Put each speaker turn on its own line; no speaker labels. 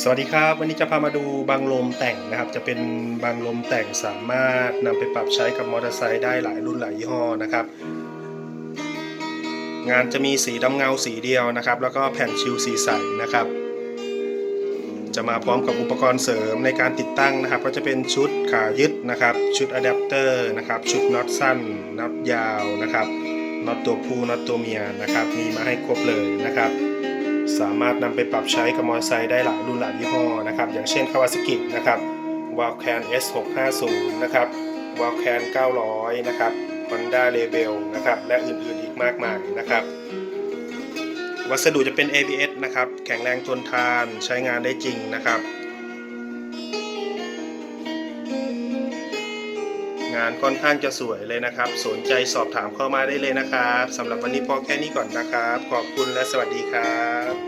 สวัสดีครับ วันนี้จะพามาดูบางลมแต่งนะครับ จะเป็นบางลมแต่งสามารถนำไปปรับใช้กับมอเตอร์ไซค์ได้หลายรุ่นหลายยี่ห้อนะครับ งานจะมีสีดำเงาสีเดียวนะครับ แล้วก็แผ่นชิวสีใสนะครับ จะมาพร้อมกับอุปกรณ์เสริมในการติดตั้งนะครับ ก็จะเป็นชุดขายึดนะครับ ชุดอะแดปเตอร์นะครับ ชุดน็อตสั้นน็อตยาวนะครับน็อตตัวผู้น็อตตัวเมียนะครับ มีมาให้ครบเลยนะครับ สามารถนำไปปรับใช้กับมอเตอร์ไซค์ได้หลายรุ่นหลายยี่ห้อนะครับ อย่างเช่น Kawasaki นะครับ w a l c a n S650 นะครับ w a l c a n 900 นะครับ Honda Rebel นะครับ และอื่นๆอีกมากมายนะครับ วัสดุจะเป็น ABS นะครับ แข็งแรงทนทาน ใช้งานได้จริงนะครับ งานค่อนข้างจะสวยเลยนะครับ สนใจสอบถามเข้ามาได้เลยนะครับสำหรับวันนี้พอแค่นี้ก่อนนะครับ ขอบคุณและสวัสดีครับ